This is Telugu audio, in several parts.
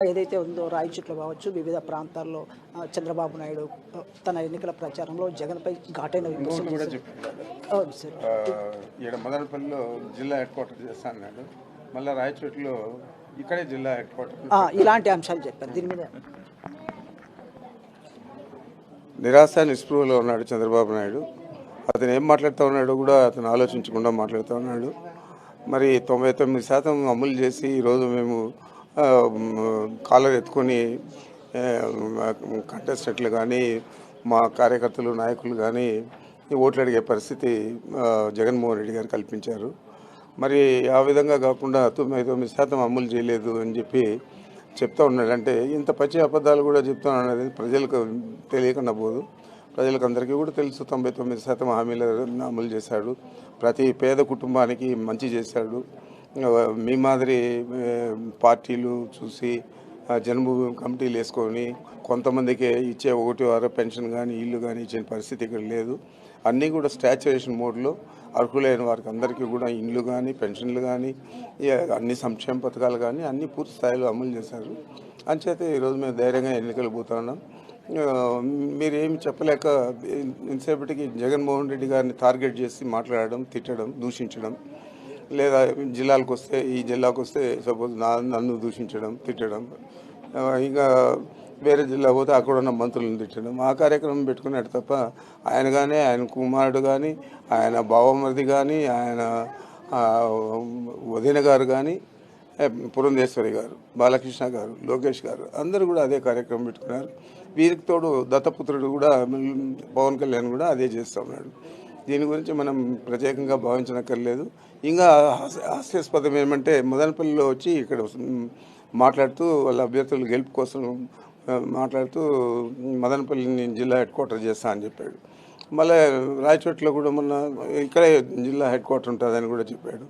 ఏదైతే ఉందో రాయచోట్ల కావచ్చు వివిధ ప్రాంతాల్లో చంద్రబాబు నాయుడు తన ఎన్నికల ప్రచారంలో జగన్పై ఘాటైన ఇక్కడ మదనపల్లిలో జిల్లా హెడ్ క్వార్టర్ చేస్తా అన్నాడు మళ్ళీ రాయచోటిలో ఇక్కడే జిల్లా హెడ్ క్వార్టర్ ఇలాంటి అంశాలు చెప్పారు. దీని మీద నిరాశ నిస్పృహలో ఉన్నాడు చంద్రబాబు నాయుడు. అతను ఏం మాట్లాడుతూ ఉన్నాడో కూడా అతను ఆలోచించకుండా మాట్లాడుతూ ఉన్నాడు. మరి తొంభై తొమ్మిది శాతం అమలు చేసి ఈరోజు మేము కాలర్ ఎత్తుకొని కంటెస్టెంట్లు కానీ మా కార్యకర్తలు నాయకులు కానీ ఓట్లు అడిగే పరిస్థితి జగన్మోహన్ రెడ్డి గారు కల్పించారు. మరి ఆ విధంగా కాకుండా తొమ్మిది తొమ్మిది శాతం అమలు చేయలేదు అని చెప్పి చెప్తా ఉన్నాడు. అంటే ఇంత పచ్చి అబద్ధాలు కూడా చెప్తా ఉన్నది ప్రజలకు తెలియకుండా పోదు. ప్రజలకు అందరికీ కూడా తెలుసు తొంభై తొమ్మిది శాతం హామీలు అమలు చేశాడు. ప్రతి పేద కుటుంబానికి మంచి చేశాడు. మీ మాదిరి పార్టీలు చూసి జన్మభూమి కమిటీలు వేసుకొని కొంతమందికి ఇచ్చే ఒకటి వార పెన్షన్ కానీ ఇల్లు కానీ ఇచ్చిన పరిస్థితి ఇక్కడ లేదు. అన్నీ కూడా స్టాచ్యురేషన్ మోడ్లో అర్హులైన వారికి అందరికీ కూడా ఇండ్లు కానీ పెన్షన్లు కానీ అన్ని సంక్షేమ పథకాలు కానీ అన్ని పూర్తి స్థాయిలో అమలు చేశారు. అంచేత ఈరోజు మేము ధైర్యంగా ఎన్నికలు పోతున్నాం ఆ, మీరేమి చెప్పలేక ఇంతసేపటికి జగన్మోహన్ రెడ్డి గారిని టార్గెట్ చేసి మాట్లాడడం తిట్టడం దూషించడం లేదా జిల్లాలకు వస్తే ఈ జిల్లాకు వస్తే సపోజ్ నా నన్ను దూషించడం తిట్టడం ఇంకా వేరే జిల్లా పోతే అక్కడ ఉన్న మంత్రులను తిట్టడం ఆ కార్యక్రమం పెట్టుకున్నాడు తప్ప ఆయన కానీ ఆయన కుమారుడు కానీ ఆయన బావమరిది కానీ ఆయన వదిన గారు కానీ పురంధేశ్వరి గారు బాలకృష్ణ గారు లోకేష్ గారు అందరూ కూడా అదే కార్యక్రమం పెట్టుకున్నారు. వీరికి తోడు దత్తపుత్రుడు కూడా పవన్ కళ్యాణ్ కూడా అదే చేస్తూ ఉన్నాడు. దీని గురించి మనం ప్రత్యేకంగా భావించనక్కర్లేదు. ఇంకా హాస్య- హాస్యాస్పదం ఏమంటే మదనపల్లిలో వచ్చి ఇక్కడ మాట్లాడుతూ వాళ్ళ అభ్యర్థుల గెలుపు కోసం మాట్లాడుతూ మదనపల్లిని జిల్లా హెడ్ క్వార్టర్ చేస్తా అని చెప్పాడు. మళ్ళీ రాయచోట్లో కూడా మొన్న ఇక్కడే జిల్లా హెడ్ క్వార్టర్ ఉంటుందని కూడా చెప్పాడు.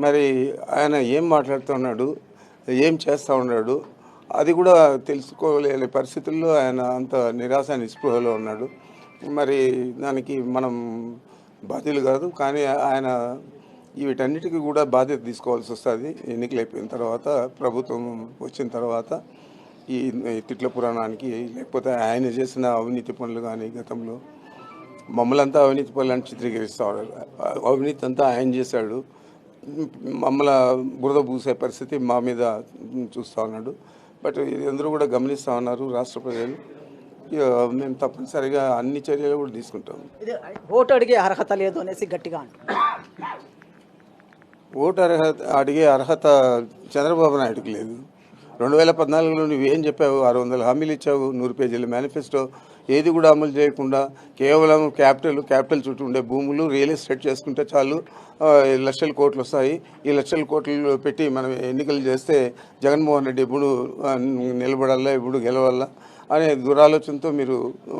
మరి ఆయన ఏం మాట్లాడుతున్నాడు ఏం చేస్తూ ఉన్నాడు అది కూడా తెలుసుకోలేని పరిస్థితుల్లో ఆయన అంత నిరాశ నిస్పృహలో ఉన్నాడు. మరి దానికి మనం బాధ్యులు కాదు కానీ ఆయన వీటన్నిటికీ కూడా బాధ్యత తీసుకోవాల్సి వస్తుంది. ఎన్నికలు అయిపోయిన తర్వాత ప్రభుత్వం వచ్చిన తర్వాత ఈ తిట్ల పురాణానికి లేకపోతే ఆయన చేసిన అవినీతి పనులు కానీ గతంలో మమ్మల్ంతా అవినీతి పనులను చిత్రీకరిస్తూ అవినీతి అంతా ఆయన చేశాడు. మమ్మల బురద పూసే పరిస్థితి మా మీద చూస్తూ ఉన్నాడు. బట్ ఇది అందరూ కూడా గమనిస్తూ ఉన్నారు రాష్ట్ర ప్రజలు. మేము తప్పనిసరిగా అన్ని చర్యలు కూడా తీసుకుంటాం ఓటు అడిగే అర్హత లేదు అనేసి గట్టిగా ఓటు అర్హత అడిగే అర్హత చంద్రబాబు నాయుడుకి లేదు. రెండు వేల పద్నాలుగులో నువ్వేం చెప్పావు? ఆరు వందల హామీలు ఇచ్చావు నూరు పేజీల మేనిఫెస్టో. ఏది కూడా అమలు చేయకుండా కేవలం క్యాపిటల్ క్యాపిటల్ చుట్టూ ఉండే భూములు రియల్ ఎస్టేట్ చేసుకుంటే చాలు. లక్షల కోట్లు వస్తాయి. ఈ లక్షల కోట్లు పెట్టి మనం ఎన్నికలు చేస్తే జగన్మోహన్ రెడ్డి ఎప్పుడు నిలబడాలా ఎప్పుడు గెలవాలా? అనే దురాలోచనతో మీరు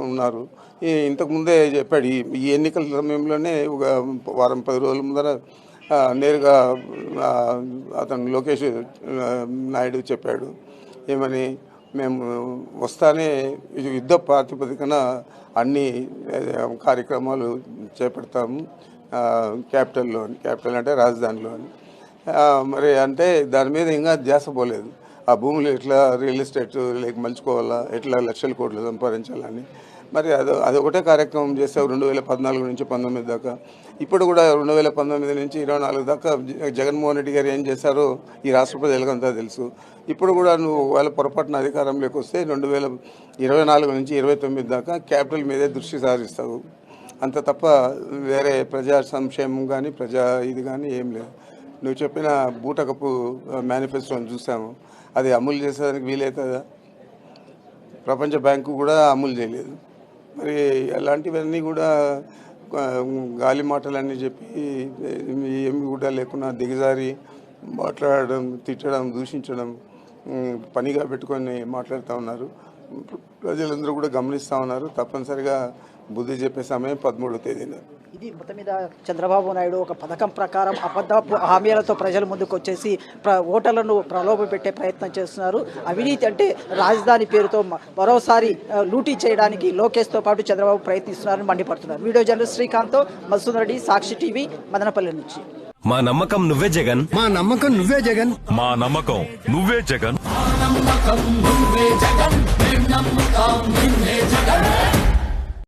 ఉన్నారు. ఇంతకుముందే చెప్పాడు ఈ ఎన్నికల సమయంలోనే ఒక వారం పది రోజుల ముందర నేరుగా అతను లోకేష్ నాయుడు చెప్పాడు ఏమని మేము వస్తానే యుద్ధ ప్రాతిపదికన అన్ని కార్యక్రమాలు చేపడతాము క్యాపిటల్లో క్యాపిటల్ అంటే రాజధానిలో మరి అంటే దాని మీద ఇంకా ధ్యాస పోలేదు. ఆ భూములు ఎట్లా రియల్ ఎస్టేట్ లేక మలుచుకోవాలా? ఎట్లా లక్షల కోట్లు సంపాదించాలని? మరి అది అదొకటే కార్యక్రమం చేస్తే రెండు వేల పద్నాలుగు నుంచి పంతొమ్మిది దాకా. ఇప్పుడు కూడా రెండు వేల పంతొమ్మిది నుంచి ఇరవై నాలుగు దాకా జగన్మోహన్ రెడ్డి గారు ఏం చేశారో ఈ రాష్ట్ర ప్రజలకంతా తెలుసు. ఇప్పుడు కూడా నువ్వు వాళ్ళ పొరపాటున అధికారంలోకి వస్తే రెండు వేల ఇరవై నాలుగు నుంచి ఇరవై తొమ్మిది దాకా క్యాపిటల్ మీదే దృష్టి సారిస్తావు. అంత తప్ప వేరే ప్రజా సంక్షేమం కానీ ప్రజా ఇది కానీ ఏం లేదు. నువ్వు చెప్పిన బూటకపు మేనిఫెస్టోని చూసాము. అది అమలు చేసేదానికి వీలవుతుందా ప్రపంచ బ్యాంకు కూడా అమలు చేయలేదు. మరి అలాంటివన్నీ కూడా గాలి మాటలన్నీ చెప్పి ఏమి కూడా లేకుండా దిగజారి మాట్లాడడం తిట్టడం దూషించడం పనిగా పెట్టుకొని మాట్లాడుతూ ఉన్నారు. ప్రజలందరూ కూడా గమనిస్తూ ఉన్నారు. తప్పనిసరిగా బుద్ధి చెప్పే సమయం పదమూడవ తేదీన. ఇది మొత్తం మీద చంద్రబాబు నాయుడు ఒక పథకం ప్రకారం అబద్ధపు హామీలతో ప్రజల ముందుకు వచ్చేసి ప్ర ఓటర్లను ప్రలోభ పెట్టే ప్రయత్నం చేస్తున్నారు. అవినీతి అంటే రాజధాని పేరుతో మరోసారి లూటీ చేయడానికి లోకేష్తో పాటు చంద్రబాబు ప్రయత్నిస్తున్నారని మండిపడుతున్నారు. వీడియో జర్నలిస్ట్ శ్రీకాంత్తో మధుసూదన్ రెడ్డి సాక్షి టీవీ మదనపల్లి నుంచి. మా నమ్మకం నువ్వే జగన్. మా నమ్మకం నువ్వే జగన్. మా నమ్మకం నువ్వే జగన్. నమ్మకం కమ్మ